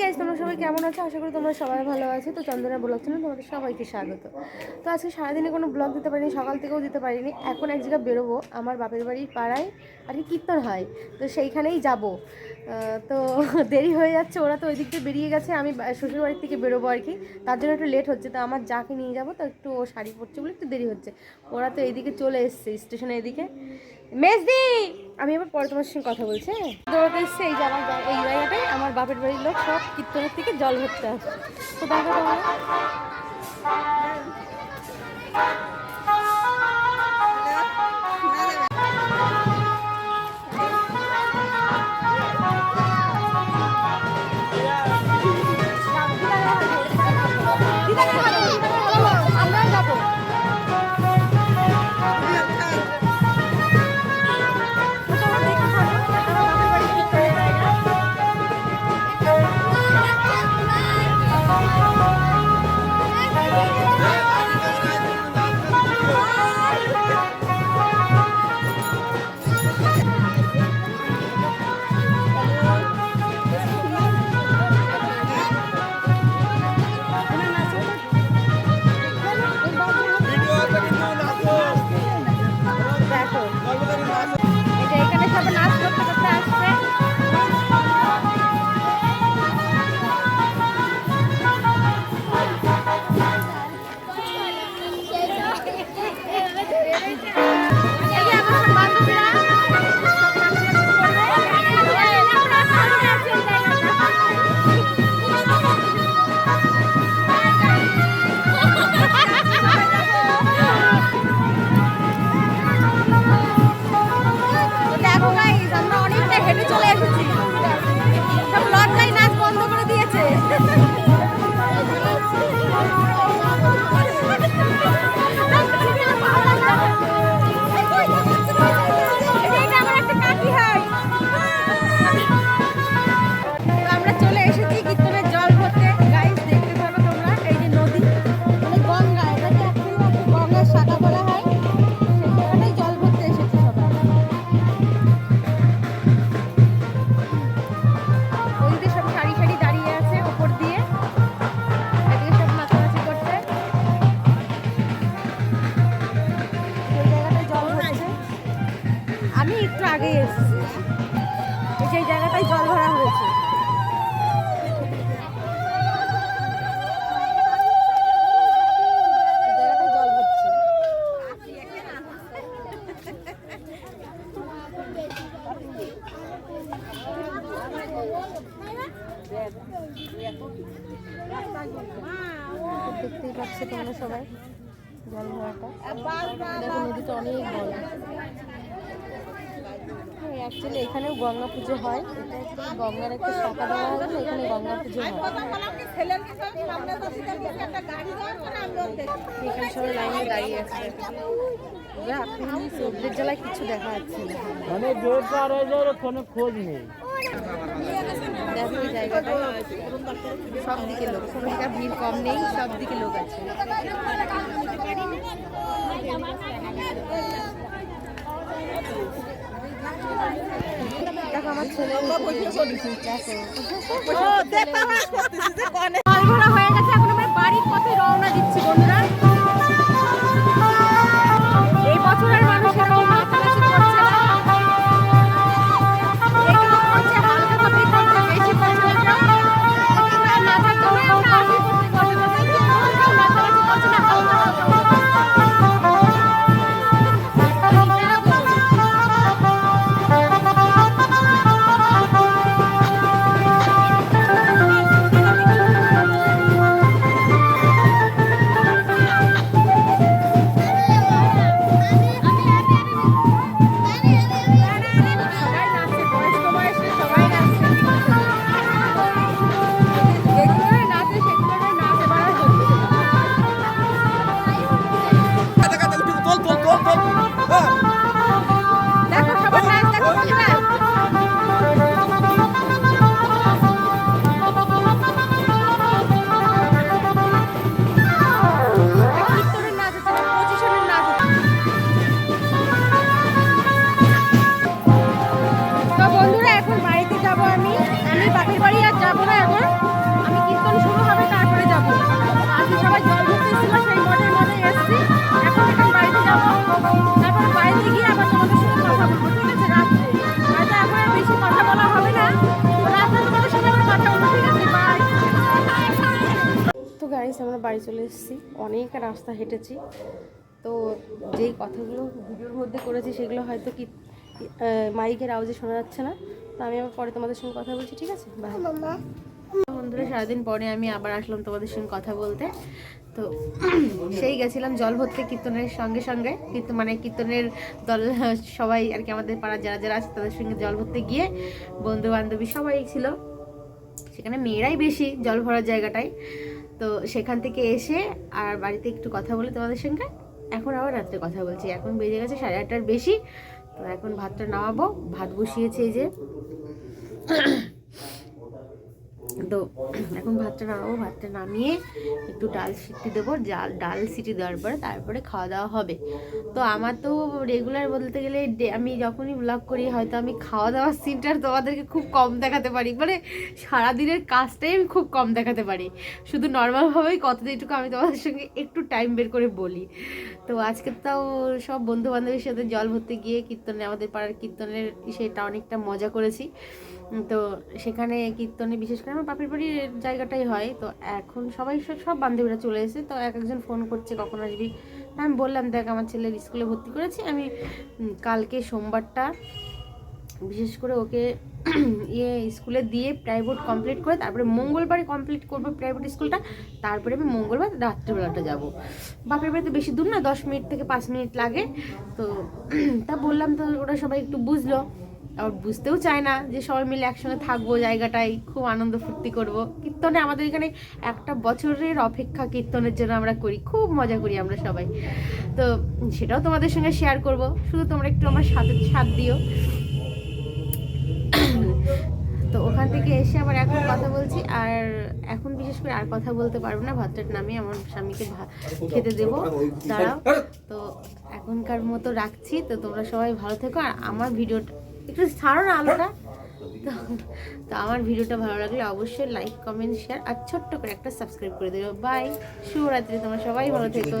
Guys তোমরা সবাই কেমন আছো? আশা করি তোমরা সবাই ভালো আছো। তো চন্দনা ব্লগ চ্যানেল তোমাদের সবাইকে স্বাগত। তো আজকে সারাদিনে কোনো ব্লগ দিতে পারিনি, সকাল থেকেও দিতে পারিনি। এখন এক জায়গায় বেরোবো, আমার বাপের বাড়ির পাড়ায় আর কি কীর্তন হয়। তো সেইখানেই যাব। তো দেরি হয়ে যাচ্ছে, ওরা তো ওই দিক বেরিয়ে গেছে, আমি শ্বশুর বাড়ির থেকে বেরোবো আর কি। তার জন্য একটু লেট হচ্ছে, তো আমার যাকে নিয়ে যাব, তো একটু ও শাড়ি পরছে বলে একটু দেরি হচ্ছে। ওরা তো এইদিকে চলে এসছে স্টেশনের এদিকে মেজদি! আমি আবার পরে তোমার সঙ্গে কথা বলছি হ্যাঁ? দৌড়াতে এসছে, এই জায়গা এই জায়গাটায় আমার বাপের বাড়ির লোক সব কীর্তনের থেকে জল ভরতে আসছে তো দেখো তোমরা আগেই এসেছি। এই জায়গাটায় জল ভরা হয়েছে। দেখতেই পাচ্ছে তোমরা সবাই জল ভরাটা। নদীটা অনেক বড়। অ্যাকচুয়ালি এখানেও গঙ্গা পুজো হয়। এটা গঙ্গার একটা শাখা দেওয়া এখানে গঙ্গা পুজো হয়। এখানে সবাই লাইনে দাঁড়িয়ে আছে। সবজির কিছু দেখা যাচ্ছে মানে জোর পার হয়ে যাওয়ার কোনো খোঁজ নেই। দেখো সব দিকে লোক কোনো জায়গায় ভিড় কম নেই সব দিকে লোক আছে। আমার ছেলে। বাড়ি চলে এসেছি। অনেক রাস্তা হেঁটেছি। তো যেই কথাগুলো ভিডিওর মধ্যে করেছি সেগুলো হয়তো কি মাইকের আওয়াজে শোনা যাচ্ছে না। তো আমি আবার পরে তোমাদের সঙ্গে কথা বলছি ঠিক আছে? বাই বন্ধুরা সারাদিন পরে আমি আবার আসলাম তোমাদের সঙ্গে কথা বলতে। তো সেই গেছিলাম জল ভরতে কীর্তনের সঙ্গে সঙ্গে। কীর্তন মানে কীর্তনের দল সবাই আর কি আমাদের পাড়ার যারা যারা আছে তাদের সঙ্গে জল ভরতে গিয়ে বন্ধু বান্ধবী সবাই ছিল। সেখানে মেয়েরাই বেশি জল ভরার জায়গাটায়। তো সেখান থেকে এসে আর বাড়িতে একটু কথা বলে তোমাদের সঙ্গে। এখন আবার রাত্রে কথা বলছি। এখন বেজে গেছে সাড়ে আটটার বেশি। তো এখন ভাতটা নামাবো। ভাত বসিয়েছে এই যে। তো এখন ভাতটা নামাবো, ভাতটা নামিয়ে একটু ডাল সিটি দেবো, ডাল ডাল সিটি দেওয়ার পরে তারপরে খাওয়া দাওয়া হবে। তো আমার তো রেগুলার বলতে গেলে আমি যখনই ব্লগ করি, হয়তো আমি খাওয়া দাওয়ার সিনটা তোমাদেরকে খুব কম দেখাতে পারি। মানে সারাদিনের কাজটাই আমি খুব কম দেখাতে পারি। শুধু নর্মালভাবেই কত যেটুকু আমি তোমাদের সঙ্গে একটু টাইম বের করে বলি। তো আজকে তাও সব বন্ধু বান্ধবীর সাথে জল ভরতে গিয়ে কীর্তনে, আমাদের পাড়ার কীর্তনের সেটা অনেকটা মজা করেছি। তো সেখানে কীর্তনে বিশেষ করে আমার বাপের বাড়ির জায়গাটাই হয়। তো এখন সবাই সব- বান্ধবীরা চলে এসেছে। তো এক একজন ফোন করছে, কখন আসবি? আমি বললাম, দেখ, আমার ছেলের স্কুলে ভর্তি করেছি। আমি কালকে সোমবারটা বিশেষ করে ওকে ইয়ে স্কুলে দিয়ে প্রাইভেট কমপ্লিট করে, তারপরে মঙ্গলবারে কমপ্লিট করব প্রাইভেট স্কুলটা। তারপরে আমি মঙ্গলবার রাত্রিবেলাটা যাব। বাপের বাড়িতে বেশি দূর না, দশ মিনিট থেকে পাঁচ মিনিট লাগে। তো তা বললাম, তো ওরা সবাই একটু বুঝলো। আবার বুঝতেও চায় না যে সবাই মিলে একসঙ্গে থাকব জায়গাটায়, খুব আনন্দ ফুর্তি করব। কীর্তনে আমাদের এখানে একটা বছরের অপেক্ষা কীর্তনের জন্য আমরা করি, খুব মজা করি আমরা সবাই। তো সেটাও তোমাদের সঙ্গে শেয়ার করব। শুধু তোমরা একটু আমার সাথে, সাথ দিও। তো ওখান থেকে এসে আবার এখন কথা বলছি, আর এখন বিশেষ করে আর কথা বলতে পারব না ভাতটাট নামিয়ে আমার স্বামীকে খেতে দেবো। দাঁড়াও। তো এখনকার মতো রাখছি। তো তোমরা সবাই ভালো থেকো, আর আমার ভিডিওটা একটু ছাড়ো না আলোটা তো আমার ভিডিওটা ভালো লাগলে অবশ্যই লাইক কমেন্ট শেয়ার আর ছোট্ট করে একটা সাবস্ক্রাইব করে দেবে বাই শুভরাত্রি, তোমার সবাই ভালো থেকো।